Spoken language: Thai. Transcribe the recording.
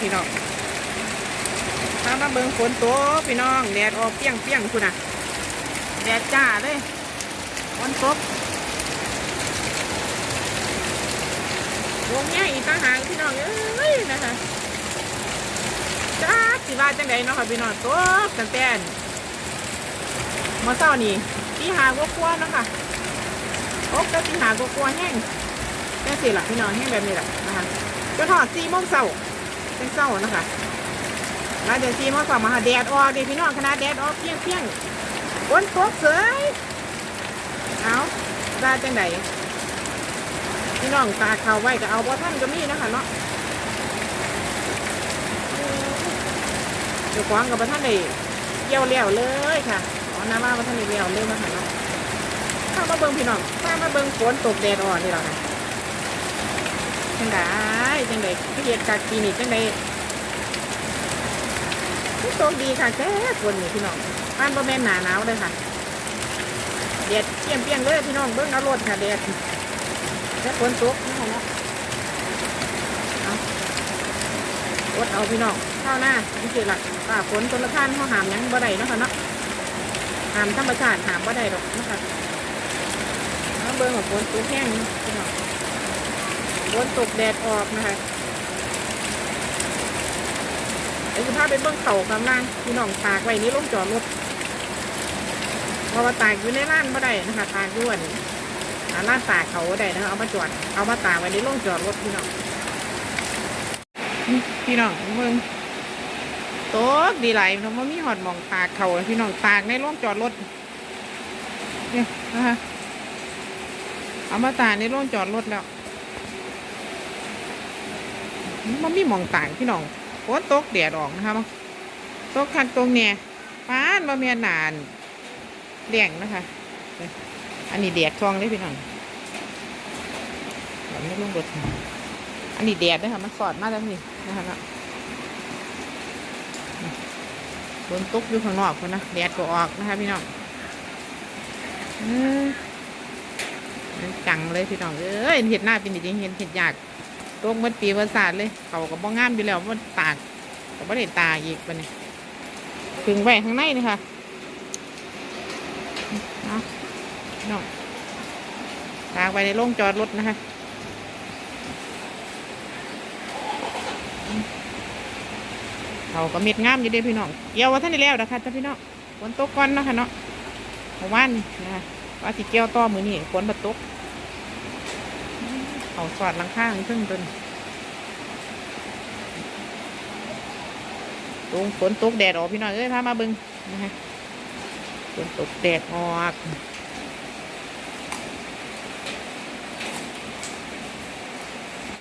พี่น้องถ้ามาเบิ่งฝนตกพี่น้องแดดออกเปี้ยงเปี้ยงคุณน่ะแดดจ้าเลยฝนตกวงเนี้ยอีกต่างหากพี่น้องเอ้ยนะคะจ้าสิว่าจังไดเนาะค่ะพี่น้องตกตั้งแต่เมื่อเช้านี่ตีหากว่าๆเนาะค่ะตกแต่ตีหากว่าๆแห้งแค่สิล่ะพี่น้องแห้งแบบนี้แหละนะคะจนหอดสี่โมงเช้า เป็นเช้านะคะแล้วเดี๋ยวสี่โมงเช้ามาหาแดดออกเดี๋ยวพี่น้องคณะแดดออกเปรี้ยงเปรี้ยงฝนตกเสยเอาว่าจังไดพี่น้องตาเขาไว้ก็เอาบ่ท่านก็มีนะคะเนาะเดี๋ยวกวางกับพระท่านได้เกี่ยวเลี้ยวเลยค่ะอ๋อน้ำมาพระท่านได้เลี้ยวเลยมาค่ะเนาะข้ามาเบิ่งพี่น้องข้ามาเบิ่งฝนตกแดดอ่อนนี่หรอค่ะ จังไดจังไดพี่เดียดกากปีนี่จังไดผู้ตกดีค่ะแค่ฝนนี่พี่น้องบ้านบ่แม่นหนาหนาวเลยค่ะแดดเปรี้ยงเปรี้ยงเลยพี่น้องเบิ่งเอารถค่ะแดดแล้วฝนตกนี่ค่ะเนาะเอาอดเอาพี่น้องข้าวหน้านี่คือหลักป่าฝนต้นละท่านเขาหามยังบ่ได้นะคะเนาะหามธรรมชาติหามบ่ได้หรอกนะคะเบิ่งว่าฝนตกแห้งพี่น้อง ฝนตกแดดออกนะคะเดี๋ยวจะพาไปเบิ่งเขากำลังพี่น้องตากไว้นี่ลงจอดรถเพราะว่าตากอยู่ในร้านบ่ได้นะคะตากด้วนอ่าร้านตากเขาได้นะคะเอามาจอดเอามาตากไว้ในลงจอดรถพี่น้องพี่น้องเบิ่งโต๊ะดีไหลมันบ่มีหอดมองตากเขาพี่น้องตากในร่องจอดรถเนี่ยนะคะเอามาตากในร่องจอดรถแล้ว มันมีมองต่ากพี่น้องฝนตกแดดออกนะคะตกคันตรงเนี่ยฟ้านมาเมียนานแดงนะคะ อันนี้แดดช่องเลยพี่น้องเราไม่ลงรถอันนี้แดดนะคะมันสอดมากแล้วนี่นะคะเนาะฝนตกอยู่ข้างนอกคนนะแดดก็ออกนะคะพี่น้องเอ้ยมันจังเลยพี่น้องเอ้ยเห็ดหน้าเป็นจริงๆเห็นเห็ดยาก ตกหมันปีวศาสตร์เลย เขาก็บ้องงามอยู่แล้วมันตากก็ไม่ได้ตากอีกวันนี้ถึงไว้ข้างในนี่ค่ะเอาพี่น้องตากไว้ในโรงจอดรถนะคะเขาก็เม็ดงามอยู่เด้อพี่น้องเกี่ยวว่าท่านได้แล้วนะคะจ้าพี่น้องฝนตกก่อนเนาะคะเนาะเมื่อวานนี่นะคะว่าสิเกี่ยวต่อมือนี่ฝนมาตก เขาสอดลังข้างซึ่งต้นตรงฝนตกแดดออกพี่น้อยเอ้ยพามาบึงนะคะฝนตกแดดออก